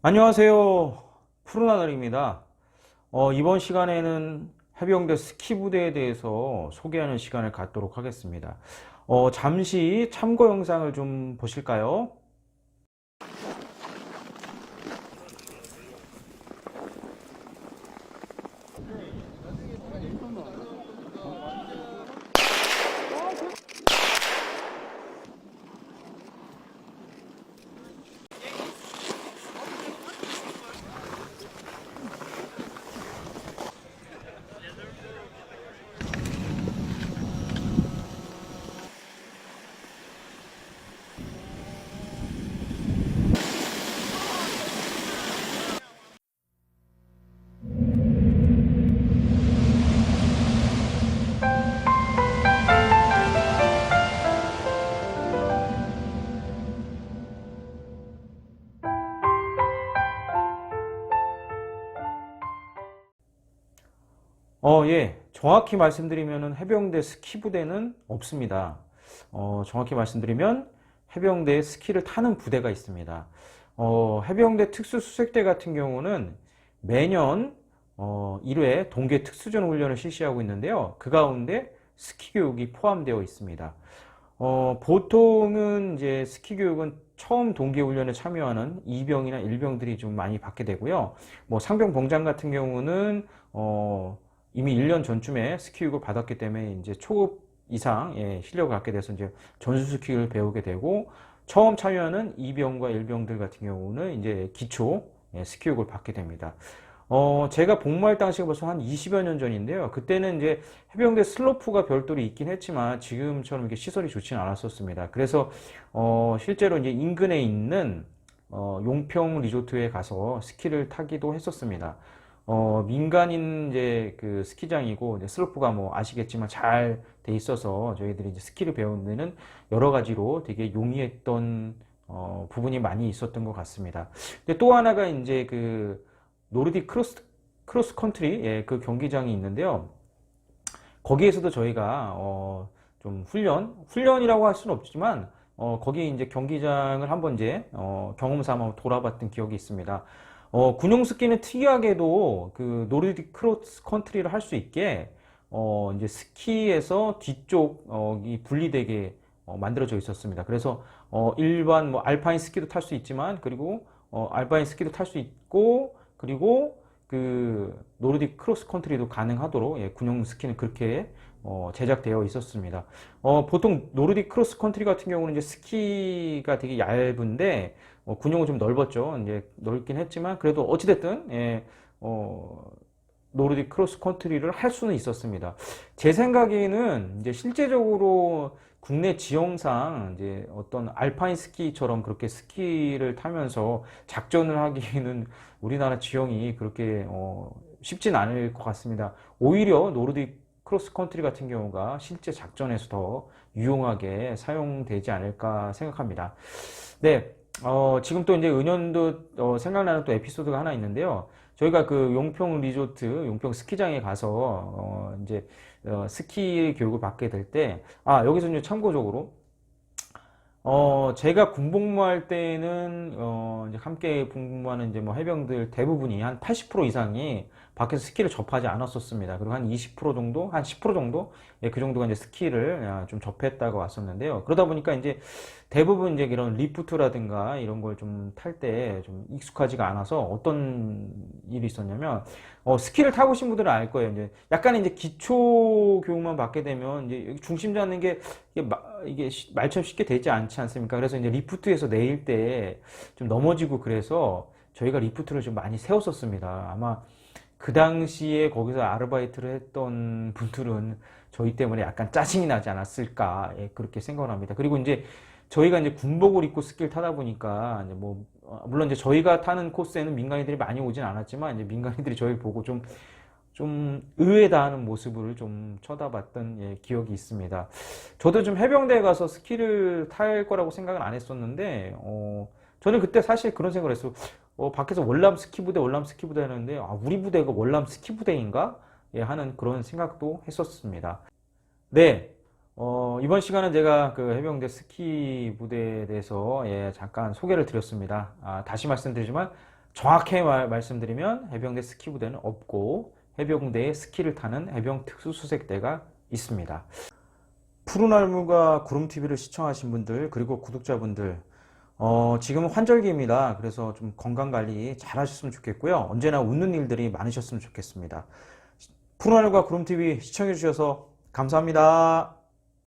안녕하세요. 푸른하늘입니다. 어, 이번 시간에는 해병대 스키 부대에 대해서 소개하는 시간을 갖도록 하겠습니다. 어, 잠시 참고 영상을 좀 보실까요? 어, 예. 정확히 말씀드리면 해병대 스키 부대는 없습니다. 어, 정확히 말씀드리면 해병대 스키를 타는 부대가 있습니다. 어, 해병대 특수수색대 같은 경우는 매년 어, 1회 동계 특수전 훈련을 실시하고 있는데요. 그 가운데 스키 교육이 포함되어 있습니다. 어, 보통은 이제 스키 교육은 처음 동계 훈련에 참여하는 이병이나 일병들이 좀 많이 받게 되고요. 뭐 상병 병장 같은 경우는 어, 이미 1년 전쯤에 스키 교육을 받았기 때문에 이제 초급 이상의 실력을 갖게 돼서 이제 전수 스키를 배우게 되고 처음 참여하는 이병과 일병들 같은 경우는 이제 기초 예, 스키 교육을 받게 됩니다. 어, 제가 복무할 당시가 벌써 한 20여 년 전인데요. 그때는 이제 해병대 슬로프가 별도로 있긴 했지만 지금처럼 이렇게 시설이 좋지는 않았었습니다. 그래서 어, 실제로 이제 인근에 있는 어, 용평 리조트에 가서 스키를 타기도 했었습니다. 어, 민간인 이제 그 스키장이고 이제 슬로프가 뭐 아시겠지만 잘 돼 있어서 저희들이 이제 스키를 배우는 데는 여러 가지로 되게 용이했던 어, 부분이 많이 있었던 것 같습니다. 근데 또 하나가 이제 그 노르딕 크로스 크로스 컨트리 예, 그 경기장이 있는데요. 거기에서도 저희가 어, 좀 훈련 훈련이라고 할 수는 없지만 어, 거기 이제 경기장을 한번 이제 어, 경험 삼아 돌아봤던 기억이 있습니다. 어, 군용 스키는 특이하게도 그 노르딕 크로스 컨트리를 할 수 있게 어, 이제 스키에서 뒤쪽 어, 이 분리되게 어, 만들어져 있었습니다. 그래서 어, 일반 뭐 알파인 스키도 탈 수 있지만 그리고 어, 알파인 스키도 탈 수 있고 그리고 그 노르딕 크로스 컨트리도 가능하도록 예, 군용 스키는 그렇게 어, 제작되어 있었습니다. 어, 보통 노르딕 크로스 컨트리 같은 경우는 이제 스키가 되게 얇은데 어, 군용은 좀 넓었죠. 이제 넓긴 했지만 그래도 어찌됐든 예, 어, 노르딕 크로스 컨트리를 할 수는 있었습니다. 제 생각에는 이제 실제적으로 국내 지형상 이제 어떤 알파인 스키처럼 그렇게 스키를 타면서 작전을 하기에는 우리나라 지형이 그렇게 어, 쉽진 않을 것 같습니다. 오히려 노르딕 크로스 컨트리 같은 경우가 실제 작전에서 더 유용하게 사용되지 않을까 생각합니다. 네, 어, 지금 또 이제 은연도 어, 생각나는 또 에피소드가 하나 있는데요. 저희가 그 용평 리조트, 용평 스키장에 가서 어, 이제 어, 스키 교육을 받게 될 때, 아, 여기서 이제 참고적으로 어, 제가 군복무할 때는, 어, 이제 함께 복무하는 이제 뭐 해병들 대부분이 한 80% 이상이 밖에서 스키를 접하지 않았었습니다. 그리고 한 20% 정도, 한 10% 정도, 예, 그 정도가 이제 스키를 아, 좀 접했다고 왔었는데요. 그러다 보니까 이제 대부분 이제 이런 리프트라든가 이런 걸 좀 탈 때 좀 익숙하지가 않아서 어떤 일이 있었냐면, 어, 스키를 타보신 분들은 알 거예요. 이제 약간 이제 기초 교육만 받게 되면 이제 중심 잡는 게 이게, 마- 이게 쉬- 말처럼 쉽게 되지 않지 않습니까? 그래서 이제 리프트에서 내릴 때 좀 넘어지고 그래서 저희가 리프트를 좀 많이 세웠었습니다. 아마 그 당시에 거기서 아르바이트를 했던 분들은 저희 때문에 약간 짜증이 나지 않았을까, 예, 그렇게 생각을 합니다. 그리고 이제 저희가 이제 군복을 입고 스키를 타다 보니까 이제 뭐 어, 물론 이제 저희가 타는 코스에는 민간인들이 많이 오진 않았지만 이제 민간인들이 저희 보고 좀좀 의외다 하는 모습을 좀 쳐다봤던 예, 기억이 있습니다. 저도 좀 해병대에 가서 스키를 탈 거라고 생각은 안 했었는데, 어, 저는 그때 사실 그런 생각을 했어요. 어, 밖에서 월남 스키 부대, 월남 스키 부대 하는데, 아, 우리 부대가 월남 스키 부대인가? 예, 하는 그런 생각도 했었습니다. 네. 어, 이번 시간은 제가 그 해병대 스키 부대에 대해서 예, 잠깐 소개를 드렸습니다. 아, 다시 말씀드리지만 정확히 말, 말씀드리면 해병대 스키 부대는 없고 해병대에 스키를 타는 해병 특수수색대가 있습니다. 푸른 알무가 구름TV를 시청하신 분들 그리고 구독자분들 어, 지금은 환절기입니다. 그래서 좀 건강 관리 잘 하셨으면 좋겠고요. 언제나 웃는 일들이 많으셨으면 좋겠습니다. 푸른 알무가 구름TV 시청해 주셔서 감사합니다.